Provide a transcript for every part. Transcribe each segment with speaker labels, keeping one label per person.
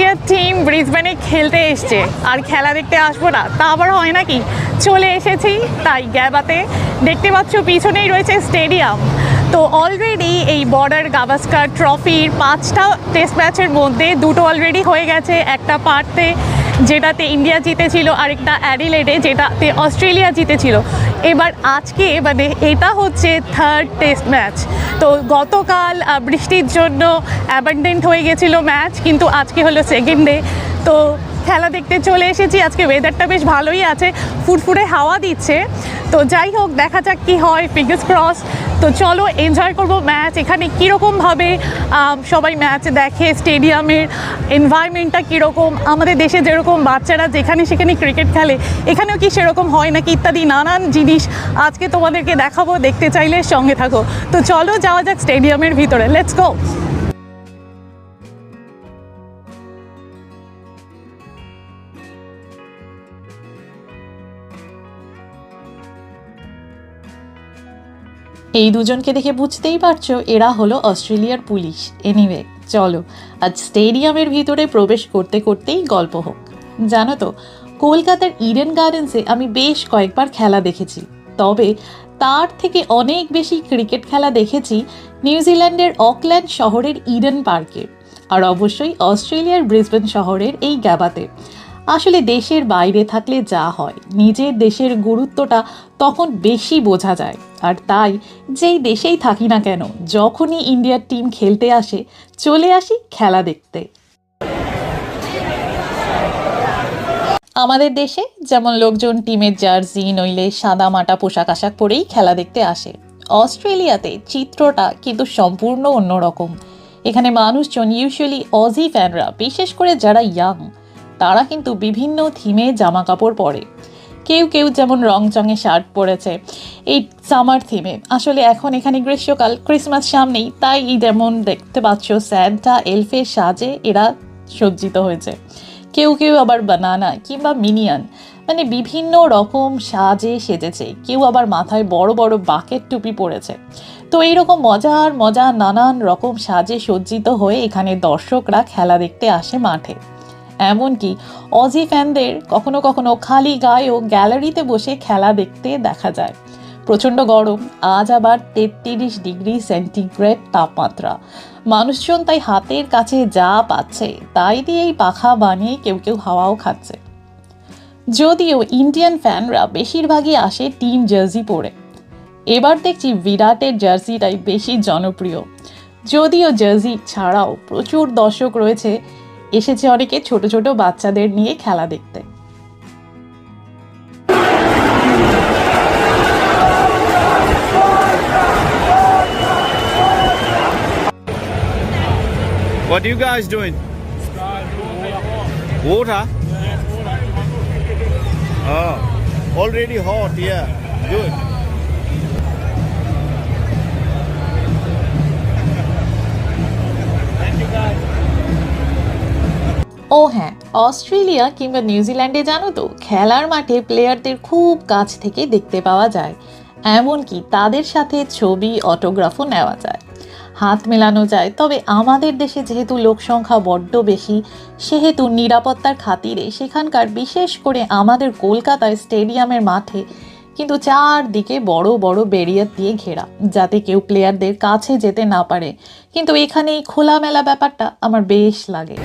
Speaker 1: ইন্ডিয়ার টিম ব্রিসবেনে খেলতে এসছে। আর খেলা দেখতে আসব না, তা আবার হয় নাকি? চলে এসেছি, তাই গ্যাবাতে। দেখতে পাচ্ছ, পিছনেই রয়েছে স্টেডিয়াম তো অলরেডি এই বর্ডার গাভাস্কার ট্রফির পাঁচটা টেস্ট ম্যাচের মধ্যে দুটো অলরেডি হয়ে গেছে। একটা পার্থে, যেটাতে ইন্ডিয়া জিতেছিল, আরেকটা অ্যাডিলেডে যেটাতে অস্ট্রেলিয়া জিতেছিল। এবার আজকে মানে এটা হচ্ছে থার্ড টেস্ট ম্যাচ তো গতকাল বৃষ্টির জন্য অ্যাবান্ডেন্ট হয়ে গেছিল ম্যাচ কিন্তু আজকে হলো সেকেন্ড ডে তো খেলা দেখতে চলে এসেছি, আজকে ওয়েদারটা বেশ ভালোই আছে। ফুরফুরে হাওয়া দিচ্ছে। তো যাই হোক, দেখা যাক কি হয় ফিঙ্গার্স ক্রস তো চলো এনজয় করব ম্যাচ এখানে কীরকমভাবে সবাই ম্যাচ দেখে স্টেডিয়ামের এনভায়রনমেন্টটা কীরকম, আমাদের দেশে যেরকম বাচ্চারা যেখানে সেখানে ক্রিকেট খেলে, এখানেও কি সেরকম হয় নাকি ইত্যাদি নানান জিনিস আজকে তোমাদেরকে দেখাবো, দেখতে চাইলে সঙ্গে থাকো। তো চলো যাওয়া যাক স্টেডিয়ামের ভিতরে লেটস গো
Speaker 2: এই দুজনকে দেখে বুঝতেই পারছ, এরা হলো অস্ট্রেলিয়ার পুলিশ। এনিওয়ে চলো, আজ স্টেডিয়ামের ভিতরে প্রবেশ করতে করতেই গল্প হোক। জানো তো, কলকাতার ইডেন গার্ডেন্সে আমি বেশ কয়েকবার খেলা দেখেছি। তবে তার থেকে অনেক বেশি ক্রিকেট খেলা দেখেছি নিউজিল্যান্ডের অকল্যান্ড শহরের ইডেন পার্কে আর অবশ্যই অস্ট্রেলিয়ার ব্রিসবেন শহরের এই গ্যাবাতে আসলে দেশের বাইরে থাকলে যা হয়, নিজের দেশের গুরুত্বটা তখন বেশি বোঝা যায়। আর তাই যেই দেশেই থাকি না কেন, যখনই ইন্ডিয়ার টিম খেলতে আসে, চলে আসি খেলা দেখতে। আমাদের দেশে যেমন লোকজন টিমের জার্সি, নইলে সাদা মাটা পোশাক আশাক পরেই খেলা দেখতে আসে। অস্ট্রেলিয়াতে চিত্রটা কিন্তু সম্পূর্ণ অন্যরকম। এখানে মানুষজন ইউজুয়ালি অজি ফ্যানরা বিশেষ করে যারা ইয়াং তারা কিন্তু বিভিন্ন থিমে জামা কাপড় পরে। কেউ কেউ যেমন রং চঙে শার্ট পরেছে, এই সামার থিমে। আসলে এখন এখানে গ্রীষ্মকাল, ক্রিসমাস সামনেই, তাই এই যেমন দেখতে পাচ্ছ, স্যান্টা, এলফের সাজে এরা সজ্জিত হয়েছে। কেউ কেউ আবার বানানা কিংবা মিনিয়ান মানে বিভিন্ন রকম সাজে সেজেছে। কেউ আবার মাথায় বড় বড় বাকেট টুপি পরেছে। তো এইরকম মজার মজার নানান রকম সাজে সজ্জিত হয়ে এখানে দর্শকরা খেলা দেখতে আসে মাঠে। এমনকি অজি ফ্যানদের কখনো কখনো খালি গায়েও গ্যালারিতে বসে খেলা দেখতে দেখা যায়। প্রচণ্ড গরম, আজ আবার তেত্রিশ ডিগ্রি সেন্টিগ্রেড তাপমাত্রা। মানুষজন তাই হাতের কাছে যা পাচ্ছে, তাই দিয়েই পাখা বানিয়ে কেউ কেউ হাওয়াও খাচ্ছে। যদিও ইন্ডিয়ান ফ্যানরা বেশিরভাগই আসে টিম জার্সি পরে। এবার দেখছি বিরাটের জার্সিটাই বেশি জনপ্রিয়। যদিও জার্সি ছাড়াও প্রচুর দর্শক রয়েছে এসেছে অনেকে ছোট ছোট বাচ্চাদের নিয়ে খেলা দেখতে
Speaker 3: What are you guys doing? Water? Oh, already hot, yeah. Good.
Speaker 2: ও হ্যাঁ অস্ট্রেলিয়া কিংবা নিউজিল্যান্ডে জানো তো, খেলার মাঠে প্লেয়ারদের খুব কাছ থেকে দেখতে পাওয়া যায়। এমনকি তাদের সাথে ছবি অটোগ্রাফও নেওয়া যায়। হাত মেলানো যায়, তবে আমাদের দেশে যেহেতু লোক সংখ্যা বড্ড বেশি, সেহেতু নিরাপত্তার খাতিরে সেখানকার বিশেষ করে আমাদের কলকাতায় স্টেডিয়ামের মাঠে কিন্তু চারদিকে বড় বড় ব্যারিয়ার দিয়ে ঘেরা, যাতে কেউ প্লেয়ারদের কাছে যেতে না পারে। কিন্তু এখানে এই খোলামেলা ব্যাপারটা আমার বেশ লাগে।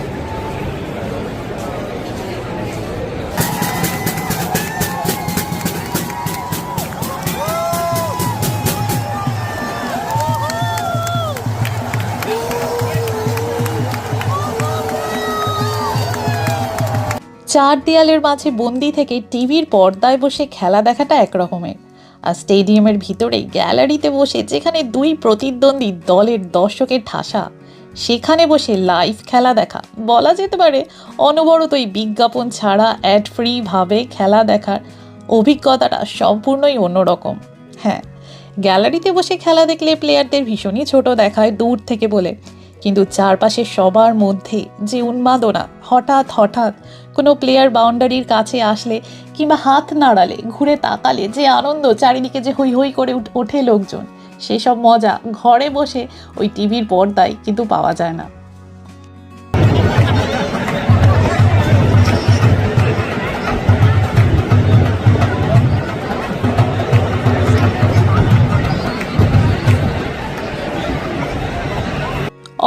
Speaker 2: চার দেয়ালের মাঝে বন্দি থেকে টিভির পর্দায় বসে খেলা দেখাটা একরকমের। আর স্টেডিয়ামের ভিতরে গ্যালারিতে বসে যেখানে দুই প্রতিদ্বন্দ্বী দলের দর্শকের ঠাসা, সেখানে বসে লাইভ খেলা দেখা। বলা যেতে পারে অনবরত এই বিজ্ঞাপন ছাড়া অ্যাড ফ্রি ভাবে খেলা দেখার অভিজ্ঞতাটা সম্পূর্ণই অন্যরকম। হ্যাঁ গ্যালারিতে বসে খেলা দেখলে প্লেয়ারদের ভীষণই ছোট দেখায় দূর থেকে বলে। কিন্তু চারপাশে সবার মধ্যে যে উন্মাদনা, হঠাৎ হঠাৎ কোনো প্লেয়ার বাউন্ডারির কাছে আসলে কিংবা হাত নাড়ালে, ঘুরে তাকালে যে আনন্দ, চারিদিকে যে হই হৈ করে ওঠে লোকজন, সেসব মজা ঘরে বসে ওই টিভির পর্দায় কিন্তু পাওয়া যায় না।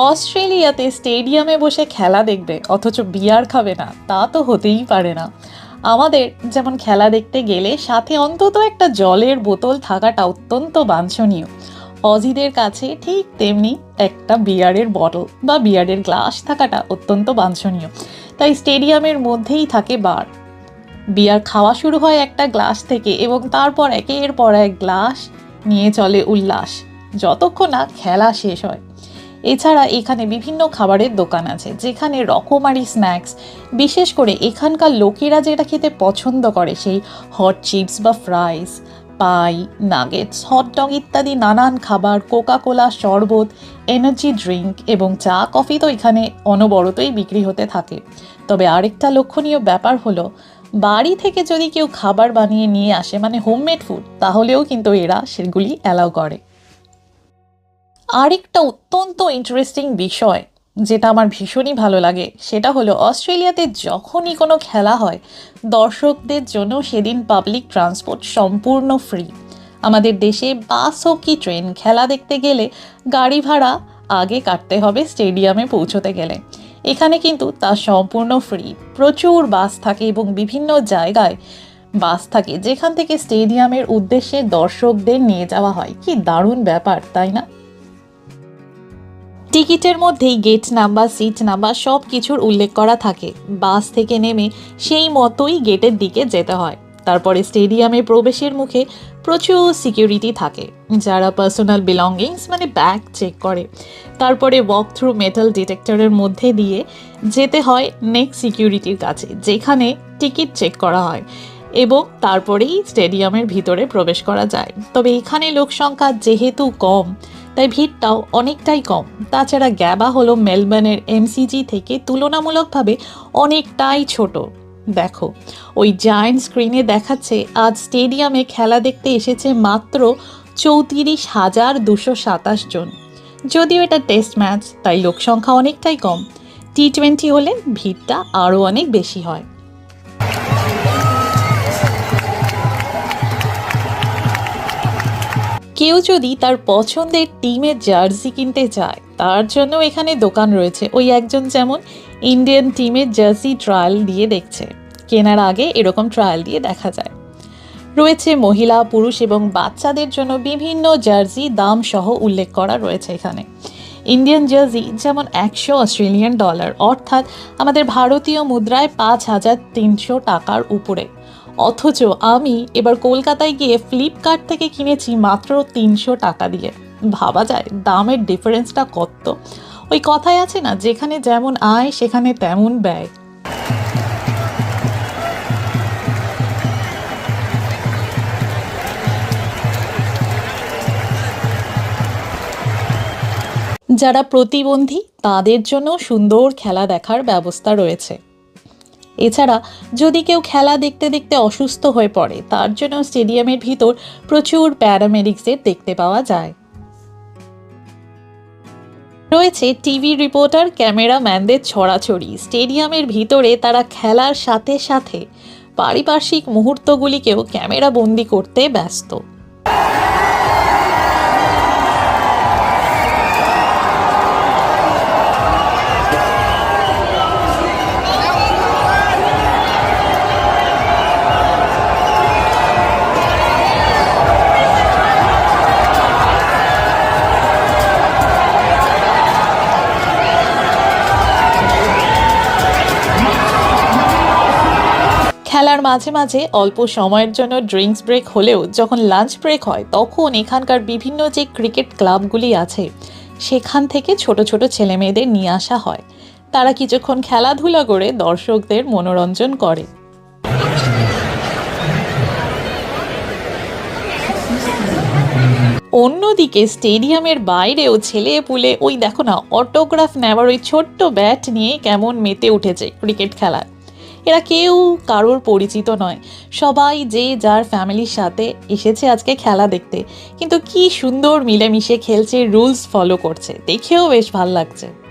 Speaker 2: অস্ট্রেলিয়াতে স্টেডিয়ামে বসে খেলা দেখবে, অথচ বিয়ার খাবে না, তা তো হতেই পারে না। আমাদের যেমন খেলা দেখতে গেলে, সাথে অন্তত একটা জলের বোতল থাকাটা অত্যন্ত বাঞ্ছনীয়। অজিদের কাছে ঠিক তেমনি একটা বিয়ারের বটল বা বিয়ারের গ্লাস থাকাটা অত্যন্ত বাঞ্ছনীয়। তাই স্টেডিয়ামের মধ্যেই থাকে বার। বিয়ার খাওয়া শুরু হয় একটা গ্লাস থেকে এবং তারপর একের পর এক গ্লাস নিয়ে চলে উল্লাস। যতক্ষণ না খেলা শেষ হয়। এছাড়া এখানে বিভিন্ন খাবারের দোকান আছে, যেখানে রকমারি স্ন্যাক্স, বিশেষ করে এখানকার লোকেরা যেটা খেতে পছন্দ করে সেই হট চিপস বা fries pie nuggets hot dog ইত্যাদি নানান খাবার কোকা কোলা শরবত এনার্জি ড্রিঙ্ক এবং চা কফি তো এখানে অনবরতই বিক্রি হতে থাকে। তবে আরেকটা লক্ষণীয় ব্যাপার হলো, বাড়ি থেকে যদি কেউ খাবার বানিয়ে নিয়ে আসে মানে হোমমেড ফুড তাহলেও কিন্তু এরা সেগুলি অ্যালাউ করে। আরেকটা অত্যন্ত ইন্টারেস্টিং বিষয় যেটা আমার ভীষণই ভালো লাগে, সেটা হলো অস্ট্রেলিয়াতে যখনই কোনো খেলা হয়, দর্শকদের জন্য সেদিন পাবলিক ট্রান্সপোর্ট সম্পূর্ণ ফ্রি আমাদের দেশে বাস হোক কি ট্রেন খেলা দেখতে গেলে গাড়ি ভাড়া আগে কাটতে হবে স্টেডিয়ামে পৌঁছতে গেলে। এখানে কিন্তু তা সম্পূর্ণ ফ্রি প্রচুর বাস থাকে এবং বিভিন্ন জায়গায় বাস থাকে, যেখান থেকে স্টেডিয়ামের উদ্দেশ্যে দর্শকদের নিয়ে যাওয়া হয়। কি দারুণ ব্যাপার, তাই না? টিকিটের মধ্যেই গেট নাম্বার, সিট নাম্বার সব কিছুর উল্লেখ করা থাকে। বাস থেকে নেমে সেই মতোই গেটের দিকে যেতে হয়। তারপরে স্টেডিয়ামে প্রবেশের মুখে প্রচুর সিকিউরিটি থাকে, যারা পার্সোনাল বিলঙ্গিংস মানে ব্যাগ চেক করে। তারপরে ওয়াক থ্রু মেটাল ডিটেক্টরের মধ্যে দিয়ে যেতে হয় নেক্সট সিকিউরিটির কাছে, যেখানে টিকিট চেক করা হয় এবং তারপরেই স্টেডিয়ামের ভিতরে প্রবেশ করা যায়। তবে এখানে লোক সংখ্যা যেহেতু কম তাই ভিড়টাও অনেকটাই কম। তাছাড়া গ্যাবা হলো মেলবোর্নের এমসিজি থেকে তুলনামূলকভাবে অনেকটাই ছোট। দেখো, ওই জায়ান্ট স্ক্রিনে দেখাচ্ছে, আজ স্টেডিয়ামে খেলা দেখতে এসেছে মাত্র চৌত্রিশ হাজার দুশো সাতাশ জন। যদিও এটা টেস্ট ম্যাচ তাই লোকসংখ্যা অনেকটাই কম। টি টোয়েন্টি হলে ভিড়টা আরও অনেক বেশি হয়। কেউ যদি তার পছন্দের টিমের জার্সি কিনতে চায়, তার জন্য এখানে দোকান রয়েছে। ওই একজন যেমন ইন্ডিয়ান টিমের জার্সি ট্রায়াল দিয়ে দেখছে। কেনার আগে এরকম ট্রায়াল দিয়ে দেখা যায়। রয়েছে মহিলা, পুরুষ এবং বাচ্চাদের জন্য বিভিন্ন জার্সি দাম সহ উল্লেখ করা রয়েছে এখানে। ইন্ডিয়ান জার্সি যেমন একশো অস্ট্রেলিয়ান ডলার, অর্থাৎ আমাদের ভারতীয় মুদ্রায় পাঁচ হাজার তিনশো টাকার উপরে। অথচ আমি এবার কলকাতায় গিয়ে ফ্লিপকার্ট থেকে কিনেছি মাত্র তিনশো টাকা দিয়ে। ভাবা যায় দামের ডিফারেন্সটা কত। ওই কথায় আছে না, যেখানে যেমন আয়, সেখানে তেমন ব্যয়। যারা প্রতিবন্ধী, তাদের জন্য সুন্দর খেলা দেখার ব্যবস্থা রয়েছে। এছাড়া যদি কেউ খেলা দেখতে দেখতে অসুস্থ হয়ে পড়ে, তার জন্য স্টেডিয়ামের ভিতর প্রচুর প্যারামেডিক্সের দেখতে পাওয়া যায়। রয়েছে টিভি রিপোর্টার, ক্যামেরাম্যানদের ছড়াছড়ি। স্টেডিয়ামের ভিতরে তারা খেলার সাথে সাথে পারিপার্শ্বিক মুহূর্তগুলিকেও ক্যামেরা বন্দি করতে ব্যস্ত। খেলার মাঝে মাঝে অল্প সময়ের জন্য ড্রিঙ্কস ব্রেক হলেও যখন লাঞ্চ ব্রেক হয়, তখন এখানকার বিভিন্ন যে ক্রিকেট ক্লাবগুলি আছে, সেখান থেকে ছোট ছোট ছেলে মেয়েদের নিয়ে আসা হয়। তারা কিছুক্ষণ খেলাধুলা করে দর্শকদের মনোরঞ্জন করে। অন্যদিকে স্টেডিয়ামের বাইরেও ছেলে পুলে, ওই দেখো না অটোগ্রাফ নেওয়ার ওই ছোট্ট ব্যাট নিয়ে কেমন মেতে উঠেছে ক্রিকেট খেলায়। এরা কেউ কারোর পরিচিত নয়। সবাই যে যার ফ্যামিলির সাথে এসেছে আজকে খেলা দেখতে। কিন্তু কি সুন্দর মিলেমিশে খেলছে রুলস ফলো করছে। দেখেও বেশ ভালো লাগছে।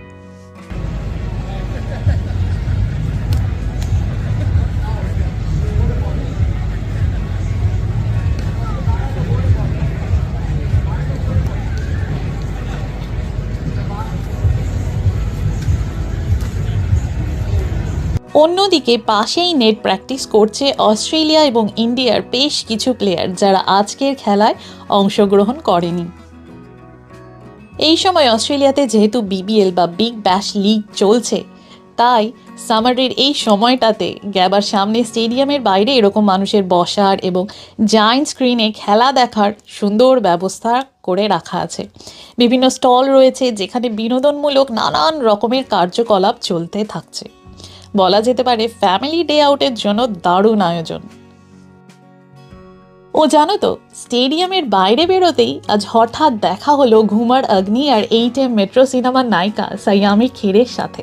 Speaker 2: অন্যদিকে পাশেই নেট প্র্যাকটিস করছে অস্ট্রেলিয়া এবং ইন্ডিয়ার বেশ কিছু প্লেয়ার যারা আজকের খেলায় অংশগ্রহণ করেনি। এই সময় অস্ট্রেলিয়াতে যেহেতু বিবিএল বা বিগ ব্যাশ লিগ চলছে, তাই সামারের এই সময়টাতে গ্যাবার সামনে স্টেডিয়ামের বাইরে এরকম মানুষের বসার এবং জায়েন্ট স্ক্রিনে খেলা দেখার সুন্দর ব্যবস্থা করে রাখা আছে। বিভিন্ন স্টল রয়েছে যেখানে বিনোদনমূলক নানান রকমের কার্যকলাপ চলতে থাকছে। বলা যেতে পারে ফ্যামিলি ডে আউটের জন্য দারুণ আয়োজন। ও জানো তো, স্টেডিয়ামের বাইরে বেরোতেই আজ হঠাৎ দেখা হলো ঘুমার অগ্নি আর এইট এম মেট্রো সিনেমার নায়িকা সাইয়ামি খেরের সাথে।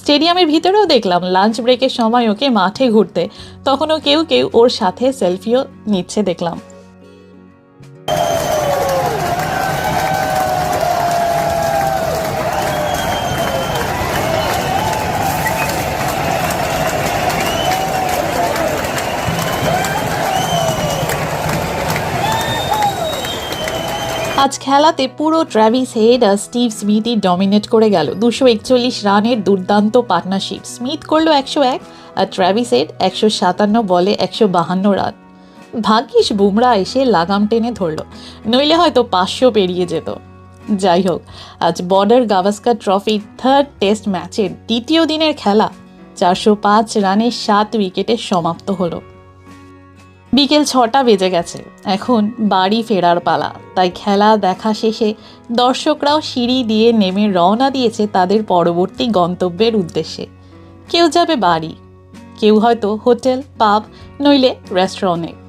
Speaker 2: স্টেডিয়ামের ভিতরেও দেখলাম লাঞ্চ ব্রেকের সময় ওকে মাঠে ঘুরতে, তখনও কেউ কেউ ওর সাথে সেলফিও নিচ্ছে দেখলাম। আজ খেলাতে পুরো ট্র্যাভিস হেড আর স্টিভ স্মিথই ডমিনেট করে গেল। দুশো একচল্লিশ রানের দুর্দান্ত পার্টনারশিপ স্মিথ করল একশো এক আর ট্র্যাভিস হেড একশো সাতান্ন বলে একশো বাহান্ন রান। ভাগ্যিস বুমরা এসে লাগাম টেনে ধরলো। নইলে হয়তো পাঁচশো পেরিয়ে যেত। যাই হোক, আজ Border Gavaskar trophy third test ম্যাচের দ্বিতীয় দিনের খেলা চারশো পাঁচ রানে সাত উইকেটে সমাপ্ত হলো। বিকেল ছটা বেজে গেছে। এখন বাড়ি ফেরার পালা। তাই খেলা দেখা শেষে দর্শকরাও সিঁড়ি দিয়ে নেমে রওনা দিয়েছে তাদের পরবর্তী গন্তব্যের উদ্দেশ্যে। কেউ যাবে বাড়ি, কেউ হয়তো হোটেল, পাব, নইলে রেস্টুরেন্টে।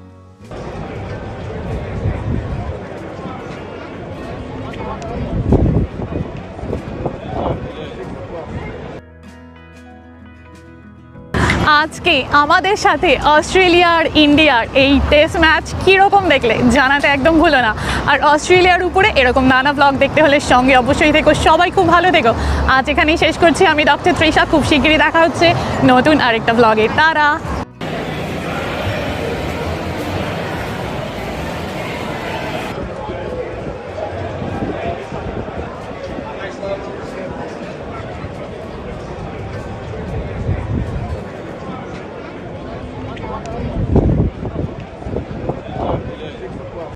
Speaker 1: আজকে আমাদের সাথে অস্ট্রেলিয়া আর ইন্ডিয়ার এই টেস্ট ম্যাচ কীরকম দেখলে জানাতে একদম ভুলো না। আর অস্ট্রেলিয়ার উপরে এরকম নানা ব্লগ দেখতে হলে সঙ্গে অবশ্যই থেকো। সবাই খুব ভালো থেকো। আজ এখানেই শেষ করছি। আমি ডক্টর ত্রিশা। খুব শিগগিরই দেখা হচ্ছে নতুন আরেকটা ব্লগে তারা!